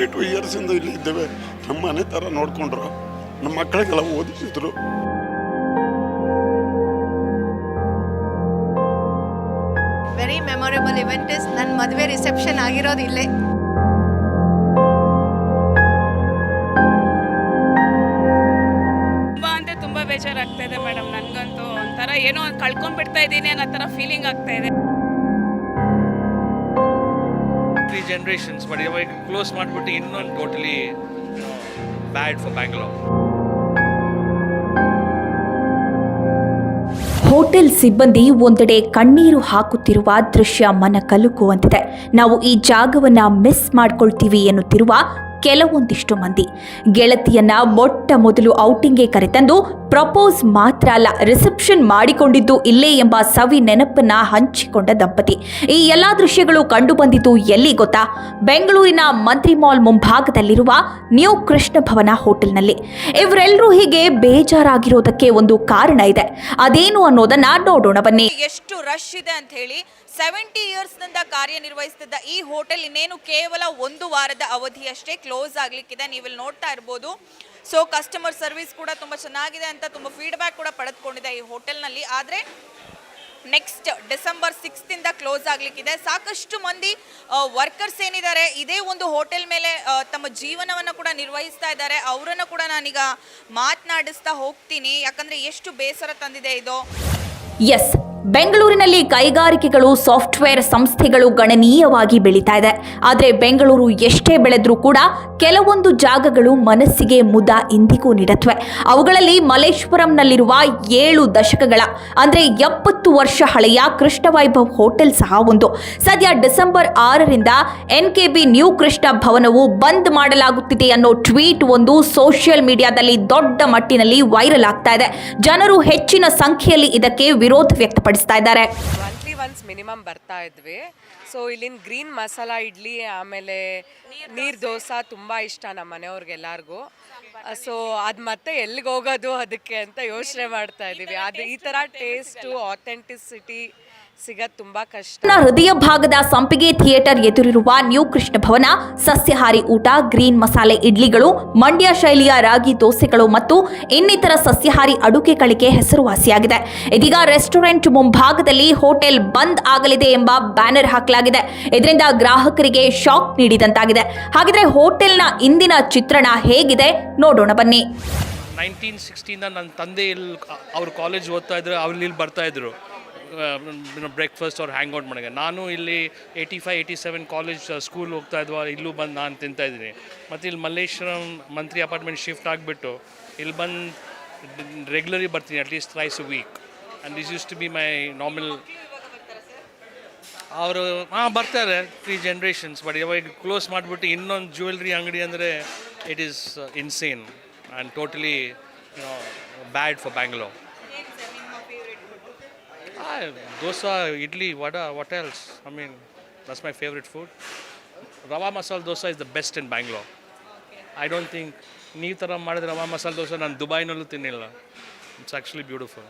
Forty to ಇಯರ್ಸಿಂದ ಇಲ್ಲಿ ಇದ್ದೇವೆ. ನಮ್ಮ ಮನೆ ಥರ ನೋಡಿಕೊಂಡ್ರು. ನಮ್ಮ ಮಕ್ಕಳಿಗೆಲ್ಲ ಓದಿಸಿದ್ರು. ವೆರಿ ಮೆಮೊರೇಬಲ್ ಇವೆಂಟ್ ಇಸ್ ನನ್ನ ಮದುವೆ ರಿಸೆಪ್ಷನ್ ಆಗಿರೋದು ಇಲ್ಲೇ. ತುಂಬ ಅಂದರೆ ತುಂಬ ಬೇಜಾರಾಗ್ತಾ ಇದೆ ಮೇಡಮ್ ನನಗಂತೂ ಒಂಥರ ಏನೋ ಒಂದು ಕಳ್ಕೊಂಡ್ಬಿಡ್ತಾ ಇದ್ದೀನಿ ಅನ್ನೋ ಥರ ಫೀಲಿಂಗ್ ಆಗ್ತಾ ಇದೆ. ತ್ರೀ ಜನ್ರೇಷನ್ಸ್ ಬಟ್ ಇವಾಗ ಕ್ಲೋಸ್ ಮಾಡಿಬಿಟ್ಟು ಇನ್ನೊಂದು totally bad for Bangalore hotel ಸಿಬ್ಬಂದಿ ಒಂದೆಡೆ ಕಣ್ಣೀರು ಹಾಕುತ್ತಿರುವ ದೃಶ್ಯ ಮನ ಕಲುಕುವಂತಿದೆ. ನಾವು ಈ ಜಾಗವನ್ನ ಮಿಸ್ ಮಾಡ್ಕೊಳ್ತೀವಿ ಎನ್ನುತ್ತಿರುವ ಕೆಲವೊಂದಿಷ್ಟು ಮಂದಿ. ಗೆಳತಿಯನ್ನ ಮೊಟ್ಟ ಮೊದಲು ಔಟಿಂಗ್ಗೆ ಕರೆತಂದು ಪ್ರಪೋಸ್ ಮಾತ್ರ ಅಲ್ಲ, ರಿಸೆಪ್ಷನ್ ಮಾಡಿಕೊಂಡಿದ್ದು ಇಲ್ಲೇ ಎಂಬ ಸವಿ ನೆನಪನ್ನ ಹಂಚಿಕೊಂಡ ದಂಪತಿ. ಈ ಎಲ್ಲಾ ದೃಶ್ಯಗಳು ಕಂಡು ಬಂದಿದ್ದು ಎಲ್ಲಿ ಗೊತ್ತಾ? ಬೆಂಗಳೂರಿನ ಮಂತ್ರಿ ಮಾಲ್ ಮುಂಭಾಗದಲ್ಲಿರುವ ನ್ಯೂ ಕೃಷ್ಣ ಭವನ ಹೋಟೆಲ್ನಲ್ಲಿ. ಇವರೆಲ್ಲರೂ ಹೀಗೆ ಬೇಜಾರಾಗಿರೋದಕ್ಕೆ ಒಂದು ಕಾರಣ ಇದೆ. ಅದೇನು ಅನ್ನೋದನ್ನ ನೋಡೋಣ ಬನ್ನಿ. ಎಷ್ಟು ರಶ್ ಇದೆ ಅಂತ ಹೇಳಿ ಸೆವೆಂಟಿ ಇಯರ್ಸ್ನಿಂದ ಕಾರ್ಯನಿರ್ವಹಿಸ್ತಿದ್ದ ಈ ಹೋಟೆಲ್ ಇನ್ನೇನು ಕೇವಲ ಒಂದು ವಾರದ ಅವಧಿಯಷ್ಟೇ ಕ್ಲೋಸ್ ಆಗ್ಲಿಕ್ಕಿದೆ. ನೀವಿಲ್ಲಿ ನೋಡ್ತಾ ಇರ್ಬೋದು. ಸೊ ಕಸ್ಟಮರ್ ಸರ್ವಿಸ್ ಕೂಡ ತುಂಬ ಚೆನ್ನಾಗಿದೆ ಅಂತ ತುಂಬ ಫೀಡ್ಬ್ಯಾಕ್ ಕೂಡ ಪಡೆದುಕೊಂಡಿದೆ ಈ ಹೋಟೆಲ್ನಲ್ಲಿ ಆದರೆ ನೆಕ್ಸ್ಟ್ ಡಿಸೆಂಬರ್ ಸಿಕ್ಸ್ತಿಂದ ಕ್ಲೋಸ್ ಆಗಲಿಕ್ಕಿದೆ. ಸಾಕಷ್ಟು ಮಂದಿ ವರ್ಕರ್ಸ್ ಏನಿದ್ದಾರೆ, ಇದೇ ಒಂದು ಹೋಟೆಲ್ ಮೇಲೆ ತಮ್ಮ ಜೀವನವನ್ನು ಕೂಡ ನಿರ್ವಹಿಸ್ತಾ ಇದ್ದಾರೆ. ಅವರನ್ನು ಕೂಡ ನಾನೀಗ ಮಾತನಾಡಿಸ್ತಾ ಹೋಗ್ತೀನಿ. ಯಾಕಂದರೆ ಎಷ್ಟು ಬೇಸರ ತಂದಿದೆ ಇದು. ಎಸ್ ಬೆಂಗಳೂರಿನಲ್ಲಿ ಕೈಗಾರಿಕೆಗಳು, ಸಾಫ್ಟ್ವೇರ್ ಸಂಸ್ಥೆಗಳು ಗಣನೀಯವಾಗಿ ಬೆಳೀತಾ ಇದೆ. ಆದರೆ ಬೆಂಗಳೂರು ಎಷ್ಟೇ ಬೆಳೆದ್ರೂ ಕೂಡ ಕೆಲವೊಂದು ಜಾಗಗಳು ಮನಸ್ಸಿಗೆ ಮುದ ಇಂದಿಗೂ ನೀಡತ್ವೆ. ಅವುಗಳಲ್ಲಿ ಮಲೇಶ್ವರಂನಲ್ಲಿರುವ ಏಳು ದಶಕಗಳ, ಅಂದರೆ ಎಪ್ಪತ್ತು ವರ್ಷ ಹಳೆಯ ಕೃಷ್ಣ ವೈಭವ್ ಹೋಟೆಲ್ ಸಹ ಒಂದು. ಸದ್ಯ ಡಿಸೆಂಬರ್ ಆರರಿಂದ N K B new Krishna ಭವನವು ಬಂದ್ ಮಾಡಲಾಗುತ್ತಿದೆ ಅನ್ನೋ ಟ್ವೀಟ್ ಒಂದು ಸೋಷಿಯಲ್ ಮೀಡಿಯಾದಲ್ಲಿ ದೊಡ್ಡ ಮಟ್ಟಿನಲ್ಲಿ ವೈರಲ್ ಆಗ್ತಾ ಇದೆ. ಜನರು ಹೆಚ್ಚಿನ ಸಂಖ್ಯೆಯಲ್ಲಿ ಇದಕ್ಕೆ ವಿರೋಧ ವ್ಯಕ್ತಪಡಿಸ್ತಾ ಇದ್ದಾರೆ. ಮಂತ್ಲಿ ಒನ್ಸ್ ಮಿನಿಮಮ್ ಬರ್ತಾ ಇದ್ವಿ. ಸೊ ಇಲ್ಲಿನ ಗ್ರೀನ್ ಮಸಾಲ ಇಡ್ಲಿ, ಆಮೇಲೆ ನೀರ್ ದೋಸೆ ತುಂಬಾ ಇಷ್ಟ ನಮ್ಮ ಮನೆಯವ್ರಿಗೆ ಎಲ್ಲರಿಗೂ. ಸೊ ಅದ್ ಮತ್ತೆ ಎಲ್ಲಿಗೆ ಹೋಗೋದು, ಅದಕ್ಕೆ ಅಂತ ಯೋಚನೆ ಮಾಡ್ತಾ ಇದ್ದೀವಿ. ಅದು ಈ ತರ ಟೇಸ್ಟು ಆಥೆಂಟಿಸಿಟಿ ಸಿಗೋದು ತುಂಬಾ ಕಷ್ಟ. ಹೃದಯ ಭಾಗದ ಸಂಪಿಗೆ ಥಿಯೇಟರ್ ಎದುರಿರುವ ನ್ಯೂ ಕೃಷ್ಣ ಭವನ ಸಸ್ಯಹಾರಿ ಊಟ ಗ್ರೀನ್ ಮಸಾಲೆ ಇಡ್ಲಿಗಳು ಮಂಡ್ಯ ಶೈಲಿಯ ರಾಗಿ ದೋಸೆಗಳು ಮತ್ತು ಇನ್ನಿತರ ಸಸ್ಯಹಾರಿ ಅಡುಗೆಗಳಿಗೆ ಹೆಸರುವಾಸಿಯಾಗಿದೆ. ಇದೀಗ ರೆಸ್ಟೋರೆಂಟ್ ಮುಂಭಾಗದಲ್ಲಿ ಹೋಟೆಲ್ ಬಂದ್ ಆಗಲಿದೆ ಎಂಬ ಬ್ಯಾನರ್ ಹಾಕಲಾಗಿದೆ. ಇದರಿಂದ ಗ್ರಾಹಕರಿಗೆ ಶಾಕ್ ನೀಡಿದಂತಾಗಿದೆ. ಹಾಗಿದ್ರೆ ಹೋಟೆಲ್ನ ಇಂದಿನ ಚಿತ್ರಣ ಹೇಗಿದೆ? ನೋಡೋಣ ಬನ್ನಿ. ನೈನ್ಟೀನ್ ಸಿಕ್ಸ್ಟೀನ್ ನನ್ನ ತಂದೆ ಇಲ್ಲಿ ಅವ್ರು ಕಾಲೇಜ್ ಓದ್ತಾ ಇದ್ರು ಅವ್ರು ಇಲ್ಲಿ ಬರ್ತಾ ಇದ್ರು. ಬ್ರೇಕ್ಫಾಸ್ಟ್ ಅವ್ರು ಹ್ಯಾಂಗ್ ಔಟ್ ಮಾಡಿದೆ. ನಾನು ಇಲ್ಲಿ eighty five eighty seven college school ಹೋಗ್ತಾ ಇದ್ವಾ. ಇಲ್ಲೂ ಬಂದು ನಾನು ತಿಂತಾ ಇದ್ದೀನಿ. ಮತ್ತು ಇಲ್ಲಿ ಮಲ್ಲೇಶ್ವರಂ ಮಂತ್ರಿ ಅಪಾರ್ಟ್ಮೆಂಟ್ ಶಿಫ್ಟ್ ಆಗಿಬಿಟ್ಟು ಇಲ್ಲಿ ಬಂದು ರೆಗ್ಯುಲರಿ ಬರ್ತೀನಿ at least thrice a week and this used to be my normal ಅವರು, ಹಾಂ, ಬರ್ತಾರೆ ತ್ರೀ ಜನ್ರೇಷನ್ಸ್ ಬಟ್ ಇವಾಗ ಕ್ಲೋಸ್ ಮಾಡಿಬಿಟ್ಟು ಇನ್ನೊಂದು ಜ್ಯುವೆಲ್ರಿ ಅಂಗಡಿ ಅಂದರೆ it is insane and totally bad for Bangalore dosa, idli, vada what else I mean that's my favourite food rava masala dosa is the best in Bangalore I don't think ನೀವು ಥರ ಮಾಡಿದ್ರೆ ರವಾ ಮಸಾಲೆ ದೋಸೆ ನಾನು ದುಬೈನಲ್ಲೂ ತಿನ್ನಿಲ್ಲ. It's actually beautiful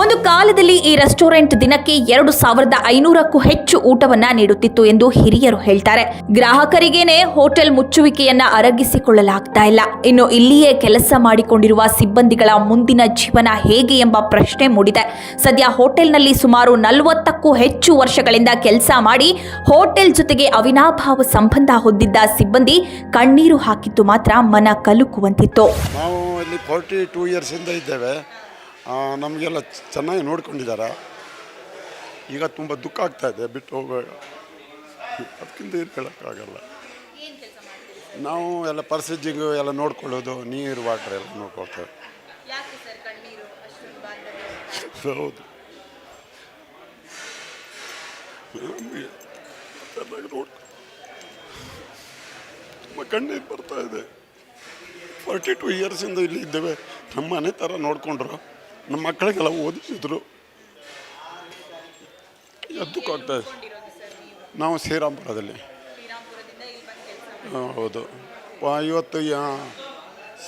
ಒಂದು ಕಾಲದಲ್ಲಿ ಈ restaurant ದಿನಕ್ಕೆ ಎರಡು ಸಾವಿರದ ಐನೂರಕ್ಕೂ ಹೆಚ್ಚು ಊಟವನ್ನ ನೀಡುತ್ತಿತ್ತು ಎಂದು ಹಿರಿಯರು ಹೇಳ್ತಾರೆ. ಗ್ರಾಹಕರಿಗೇನೆ ಹೋಟೆಲ್ ಮುಚ್ಚುವಿಕೆಯನ್ನ ಅರಗಿಸಿಕೊಳ್ಳಲಾಗ್ತಾ ಇಲ್ಲ. ಇನ್ನು ಇಲ್ಲಿಯೇ ಕೆಲಸ ಮಾಡಿಕೊಂಡಿರುವ ಸಿಬ್ಬಂದಿಗಳ ಮುಂದಿನ ಜೀವನ ಹೇಗೆ ಎಂಬ ಪ್ರಶ್ನೆ ಮೂಡಿದೆ. ಸದ್ಯ ಹೋಟೆಲ್ನಲ್ಲಿ ಸುಮಾರು ನಲವತ್ತಕ್ಕೂ ಹೆಚ್ಚು ವರ್ಷಗಳಿಂದ ಕೆಲಸ ಮಾಡಿ ಹೋಟೆಲ್ ಜೊತೆಗೆ ಅವಿನಾಭಾವ ಸಂಬಂಧ ಹೊಂದಿದ್ದ ಸಿಬ್ಬಂದಿ ಕಣ್ಣೀರು ಹಾಕಿದ್ದು ಮಾತ್ರ ಮನ ಕಲುಕುವಂತಿತ್ತು. ನಾವು ಇಲ್ಲಿ ಫೋರ್ಟಿ ಟೂ ಇದ್ದೇವೆ. ನಮಗೆಲ್ಲ ಚೆನ್ನಾಗಿ ನೋಡ್ಕೊಂಡಿದ್ದಾರೆ ಈಗ ತುಂಬ ದುಃಖ ಆಗ್ತಾ ಇದೆ ಬಿಟ್ಟು ಹೋಗುವಾಗ. ಅದಕ್ಕಿಂತ ಏನು ಹೇಳೋಕ್ಕಾಗಲ್ಲ. ನಾವು ಎಲ್ಲ ಪರ್ಸೇಜಿಂಗು ಎಲ್ಲ ನೋಡ್ಕೊಳ್ಳೋದು ನೀರು ವಾಟರ್ ಎಲ್ಲ ನೋಡ್ಕೊಳ್ತೇವೆ ಹೌದು. ಚೆನ್ನಾಗಿ ತುಂಬ ಕಣ್ಣೀರು ಬರ್ತಾ ಇದೆ. ಫಾರ್ಟಿ ಟು ಇಯರ್ಸಿಂದ ಇಲ್ಲಿ ಇದ್ದೇವೆ. ನಮ್ಮ ಮನೆ ಥರ ನೋಡಿಕೊಂಡ್ರು. ನಮ್ಮ ಮಕ್ಕಳಿಗೆಲ್ಲ ಓದಿಸಿದ್ರು. ಎದ್ದುಕೊಡ್ತಾ ನಾವು ಶ್ರೀರಾಮ್ಪುರದಲ್ಲಿ ಹೌದು. ಇವತ್ತು ಯಾ-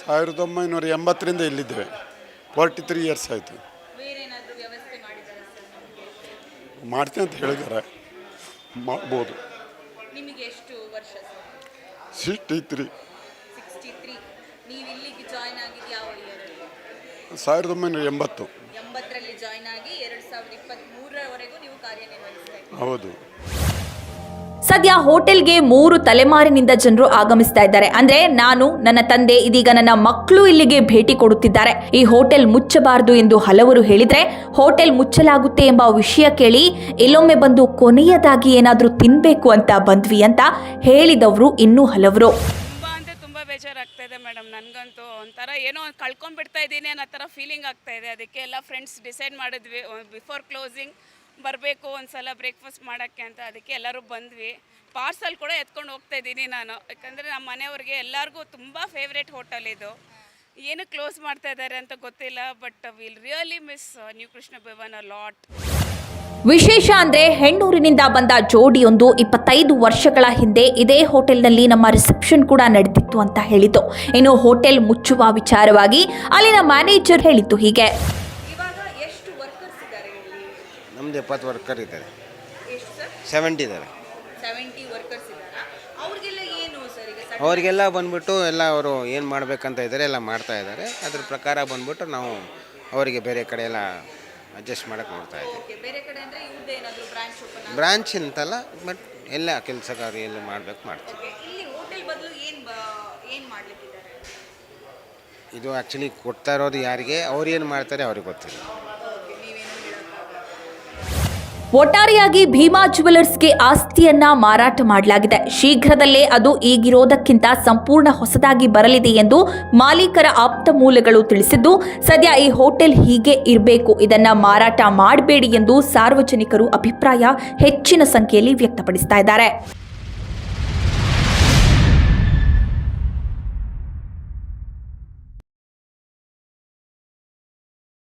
ಸಾವಿರದ ಒಂಬೈನೂರ ಎಂಬತ್ತರಿಂದ ಇಲ್ಲಿದ್ದೇವೆ. ಫಾರ್ಟಿ ತ್ರೀ ಇಯರ್ಸ್ ಆಯಿತು. ಮಾಡ್ತೀನಿ ಅಂತ ಹೇಳಿದ್ದಾರೆ. ಮಾಡ್ಬೋದು. ಸಿಕ್ಸ್ಟಿ ತ್ರೀ ಸಿಕ್ಸ್ಟಿ ತ್ರೀ ನೀವು ಇಲ್ಲಿಗೆ ಜಾಯ್ನ್ ಆಗಿದ್ದು ಯಾವ ಇಯರಲ್ಲಿ ಸಾವಿರದ ಒಂಬೈನೂರ ಎಂಬತ್ತು. ಎಂಬತ್ತರಲ್ಲಿ ಜಾಯ್ನ್ ಆಗಿ ಎರಡು ಸಾವಿರದ ಇಪ್ಪತ್ತ್ಮೂರರವರೆಗೂ ನೀವು ಕಾರ್ಯನಿರ್ವಹಿಸ್ತಾ ಇದ್ದೀರಿ. ಹೌದು. ಸದ್ಯ ಹೋಟೆಲ್ಗೆ ಮೂರು ತಲೆಮಾರಿನಿಂದ ಜನರು ಆಗಮಿಸ್ತಾ ಇದ್ದಾರೆ. ಅಂದ್ರೆ ನಾನು ನನ್ನ ತಂದೆ ಇದೀಗ ನನ್ನ ಮಕ್ಕಳು ಇಲ್ಲಿಗೆ ಭೇಟಿ ಕೊಡುತ್ತಿದ್ದಾರೆ. ಈ ಹೋಟೆಲ್ ಮುಚ್ಚಬಾರದು ಎಂದು ಹಲವರು ಹೇಳಿದ್ರೆ ಹೋಟೆಲ್ ಮುಚ್ಚಲಾಗುತ್ತೆ ಎಂಬ ವಿಷಯ ಕೇಳಿ ಎಲ್ಲೊಮ್ಮೆ ಬಂದು ಕೊನೆಯದಾಗಿ ಏನಾದರೂ ತಿನ್ಬೇಕು ಅಂತ ಬಂದ್ವಿ ಅಂತ ಹೇಳಿದವರು ಇನ್ನೂ ಹಲವರು. ತುಂಬ ಅಂದರೆ ತುಂಬ ಬೇಜಾರಾಗ್ತಾ ಇದೆ ಮೇಡಮ್, ನನಗಂತೂ ಒಂಥರ ಏನೋ ಕಳ್ಕೊಂಡ್ಬಿಡ್ತಾ ಇದ್ದೀನಿ ಅನ್ನೋ ಥರ ಫೀಲಿಂಗ್ ಆಗ್ತಾ ಇದೆ. ಅದಕ್ಕೆ ಎಲ್ಲ ಫ್ರೆಂಡ್ಸ್ ಡಿಸೈಡ್ ಮಾಡಿದ್ವಿ ಬಿಫೋರ್ ಕ್ಲೋಸಿಂಗ್ ಬರಬೇಕು ಒಂದು ಸಲ ಬ್ರೇಕ್ಫಾಸ್ಟ್ ಮಾಡೋಕ್ಕೆ ಅಂತ. ಅದಕ್ಕೆ ಎಲ್ಲರೂ ಬಂದ್ವಿ. ಪಾರ್ಸಲ್ ಕೂಡ ಎತ್ಕೊಂಡು ಹೋಗ್ತಾ ಇದ್ದೀನಿ ನಾನು. ಯಾಕಂದರೆ ನಮ್ಮ ಮನೆಯವ್ರಿಗೆ ಎಲ್ಲರಿಗೂ ತುಂಬ ಫೇವ್ರೇಟ್ ಹೋಟೆಲ್ ಇದು. ಏನು ಕ್ಲೋಸ್ ಮಾಡ್ತಾ ಇದ್ದಾರೆ ಅಂತ ಗೊತ್ತಿಲ್ಲ but will really miss new Krishna Bhavan a lot ವಿಶೇಷ ಅಂದ್ರೆ ಹೆಣ್ಣೂರಿನಿಂದ ಬಂದ ಜೋಡಿಯೊಂದು ಇಪ್ಪತ್ತೈದು ವರ್ಷಗಳ ಹಿಂದೆ ಇದೇ ಹೋಟೆಲ್ನಲ್ಲಿ ನಮ್ಮ ರಿಸೆಪ್ಷನ್ ಕೂಡ ನಡೆದಿತ್ತು ಅಂತ ಹೇಳಿತು. ಇನ್ನು ಹೋಟೆಲ್ ಮುಚ್ಚುವ ವಿಚಾರವಾಗಿ ಅಲ್ಲಿನ ಮ್ಯಾನೇಜರ್ ಹೇಳಿತ್ತು ಹೀಗೆ. ಇವಾಗ ಎಷ್ಟು ವರ್ಕರ್ಸ್ ಇದ್ದಾರೆ ಇಲ್ಲಿ? ನಮ್ದು ಎಪ್ಪತ್ತು ವರ್ಕರ್ ಇದ್ದಾರೆ. ಎಷ್ಟು ಸರ್? ಸೆವೆಂಟಿ ಇದ್ದಾರೆ. ಸೆವೆಂಟಿ ವರ್ಕರ್ಸ್ ಇದ್ದಾರಾ? ಅವ್ರಿಗೆಲ್ಲ ಏನು ಸರ್ ಈಗ ಸಣ್ಣ ಅವರಿಗೆಲ್ಲ ಬಂದ್ಬಿಟ್ಟು ಎಲ್ಲ ಅವರು ಏನು ಮಾಡಬೇಕಂತ ಇದ್ದಾರೆ ಎಲ್ಲ ಮಾಡ್ತಾ ಇದ್ದಾರೆ. ಅದ್ರ ಪ್ರಕಾರ ಬಂದ್ಬಿಟ್ಟು ನಾವು ಅವರಿಗೆ ಬೇರೆ ಕಡೆ ಎಲ್ಲ ಅಡ್ಜಸ್ಟ್ ಮಾಡೋಕ್ಕೆ ನೋಡ್ತಾ ಇದ್ದೀವಿ Okay, ಬೇರೆ ಕಡೆ ಅಂದರೆ ಇವ್ರದ್ದು ಏನಾದರೂ ಬ್ರಾಂಚ್ ಓಪನ್ ಬ್ರಾಂಚ್ ಅಂತಲ್ಲ ಬಟ್ ಎಲ್ಲ ಕೆಲಸಗಾರರು ಎಲ್ಲ ಮಾಡಬೇಕು ಮಾಡ್ತೀವಿ ಓಕೆ ಇಲ್ಲಿ ಹೋಟೆಲ್ ಬದಲು ಏನು ಏನು ಮಾಡ್ಲಿಕ್ಕಿದ್ದಾರೆ? ಇದು ಆ್ಯಕ್ಚುಲಿ ಕೊಡ್ತಾ ಇರೋದು ಯಾರಿಗೆ? ಅವ್ರು ಏನು ಮಾಡ್ತಾರೆ ಅವ್ರಿಗೆ ಗೊತ್ತಿಲ್ಲ. ಒಟ್ಟಾರೆಯಾಗಿ ಭೀಮಾ ಜುವೆಲ್ಲರ್ಸ್ಗೆ ಆಸ್ತಿಯನ್ನ ಮಾರಾಟ ಮಾಡಲಾಗಿದೆ. ಶೀಘ್ರದಲ್ಲೇ ಅದು ಈಗಿರೋದಕ್ಕಿಂತ ಸಂಪೂರ್ಣ ಹೊಸದಾಗಿ ಬರಲಿದೆ ಎಂದು ಮಾಲೀಕರ ಆಪ್ತ ಮೂಲಗಳು ತಿಳಿಸಿದ್ದು, ಸದ್ಯ ಈ ಹೋಟೆಲ್ ಹೀಗೆ ಇರಬೇಕು. ಇದನ್ನ ಮಾರಾಟ ಮಾಡಬೇಡಿ ಎಂದು ಸಾರ್ವಜನಿಕರು ಅಭಿಪ್ರಾಯ ಹೆಚ್ಚಿನ ಸಂಖ್ಯೆಯಲ್ಲಿ ವ್ಯಕ್ತಪಡಿಸ್ತಾ ಇದ್ದಾರೆ.